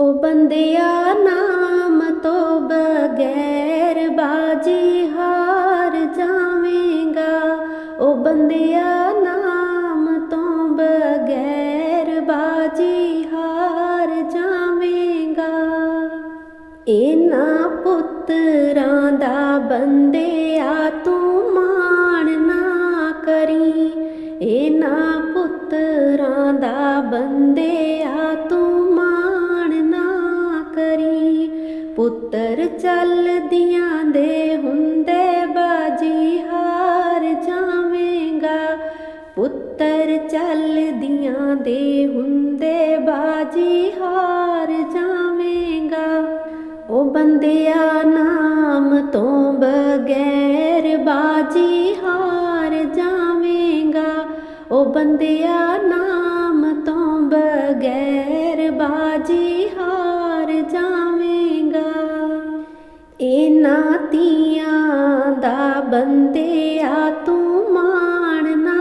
ਓ ਬੰਦਿਆ ਨਾਮ ਤੋਂ ਬਗੈਰ ਬਾਜੀ ਹਾਰ ਜਾਵੇਂਗਾ। ਓ ਬੰਦਿਆ ਨਾਮ ਤੋਂ ਬਗੈਰ ਬਾਜੀ ਹਾਰ ਜਾਵੇਂਗਾ। ਇਹਨਾਂ ਪੁੱਤਰਾਂ ਦਾ ਬੰਦਿਆ ਤੂੰ ਮਾਣ ਨਾ ਕਰੀ। ਇਹਨਾਂ ਪੁੱਤਰਾਂ ਦਾ ਬੰਦਿਆ ਤੂੰ ਕਰੀ ਪੁੱਤਰ ਚੱਲਦੀਆਂ ਦੇ ਹੁੰਦੇ ਬਾਜੀ ਹਾਰ ਜਾਵੇਂਗਾ। ਪੁੱਤਰ ਚੱਲਦੀਆਂ ਦੇ ਹੁੰਦੇ ਬਾਜੀ ਹਾਰ ਜਾਵੇਂਗਾ। ਉਹ ਬੰਦਿਆ ਨਾਮ ਤੋਂ ਬਗੈਰ ਬਾਜੀ ਹਾਰ ਜਾਵੇਂਗਾ। ਉਹ ਬੰਦਿਆ ਨਾਮ ਤੋਂ ਬਗੈਰ ਬਾਜੀ ਹਾਰ ਇਹਨਾਂ ਤੀਆਂ ਦਾ ਬੰਦਿਆ ਤੂੰ ਮਾਣ ਨਾ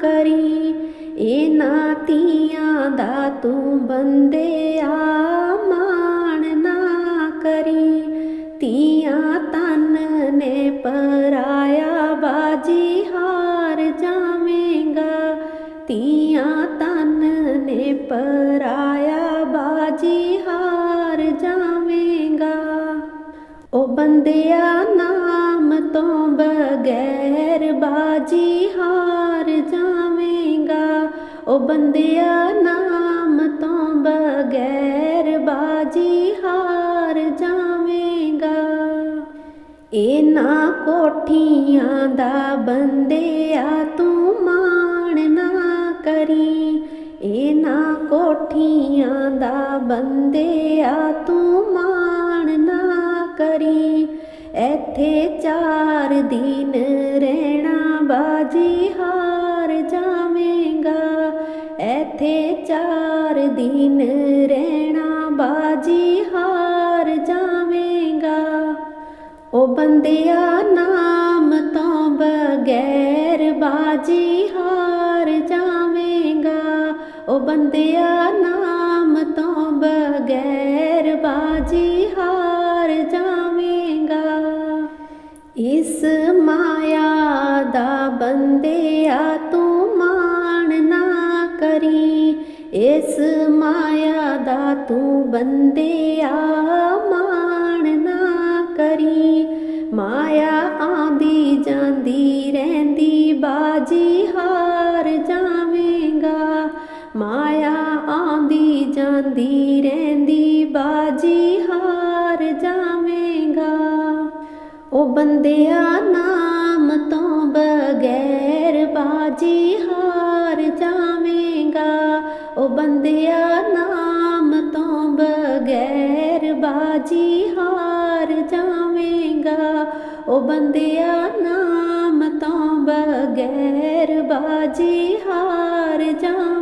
ਕਰੀ। ਇਹਨਾਂ ਤੀਆਂ ਦਾ ਤੂੰ ਬੰਦਿਆ ਮਾਣ ਨਾ ਕਰੀ। ਤੀਆਂ ਤਨ ਨੇ ਪਰਾਇਆ ਬਾਜੀ ਹਾਰ ਜਾਵੇਂਗਾ। ਤੀਆਂ ਤਨ ਨੇ ਪਰਾਇਆ ਬਾਜੀ ਹਾਰ ਉਹ ਬੰਦਿਆ ਨਾਮ ਤੋਂ ਬਗੈਰ ਬਾਜੀ ਹਾਰ ਜਾਵੇਂਗਾ। ਉਹ ਬੰਦਿਆ ਨਾਮ ਤੋਂ ਬਗੈਰ ਬਾਜੀ ਹਾਰ ਜਾਵੇਂਗਾ। ਇਹਨਾਂ ਕੋਠੀਆਂ ਦਾ ਬੰਦਿਆ ਤੂੰ ਮਾਣ ਨਾ ਕਰੀ। ਇਹਨਾਂ ਕੋਠੀਆਂ ਦਾ ਬੰਦਿਆ ਤੂੰ ਮਾਣ ਨਾ ਇੱਥੇ ਚਾਰ ਦਿਨ ਰਹਿਣਾ ਬਾਜੀ ਹਾਰ ਜਾਵੇਂਗਾ। ਇੱਥੇ ਚਾਰ ਦਿਨ ਰਹਿਣਾ ਬਾਜੀ ਹਾਰ ਜਾਵੇਂਗਾ। ਉਹ ਬੰਦਿਆ ਨਾਮ ਤੋਂ ਬਗੈਰ ਬਾਜੀ ਹਾਰ ਜਾਵੇਂਗਾ। ਉਹ ਬੰਦਿਆ ਨਾਮ ਤੋਂ ਬਗੈਰ ਬਾਜੀ ਹਾਰ ਇਸ ਮਾਇਆ ਦਾ ਬੰਦਿਆ ਤੂੰ ਮਾਣ ਨਾ ਕਰੀ। ਇਸ ਮਾਇਆ ਦਾ ਤੂੰ ਬੰਦਿਆ ਮਾਣ ਨਾ ਕਰੀ। ਮਾਇਆ ਆਂਦੀ ਜਾਂਦੀ ਰਹਿੰਦੀ, ਬਾਜੀ ਹਾਰ ਜਾਵੇਂਗਾ। ਮਾਇਆ ਆਂਦੀ ਜਾਂਦੀ ਰਹਿੰਦੀ, ਬਾਜੀ ਹਾਰ ਉਹ ਬੰਦਿਆ ਨਾਮ ਤੋਂ ਬਗੈਰ ਬਾਜੀ ਹਾਰ ਜਾਵੇਂਗਾ। ਉਹ ਬੰਦਿਆ ਨਾਮ ਤੋਂ ਬਗੈਰ ਬਾਜੀ ਹਾਰ ਜਾਵੇਂਗਾ। ਉਹ ਬੰਦਿਆ ਨਾਮ ਤੋਂ ਬਗੈਰ ਬਾਜੀ ਹਾਰ ਜਾ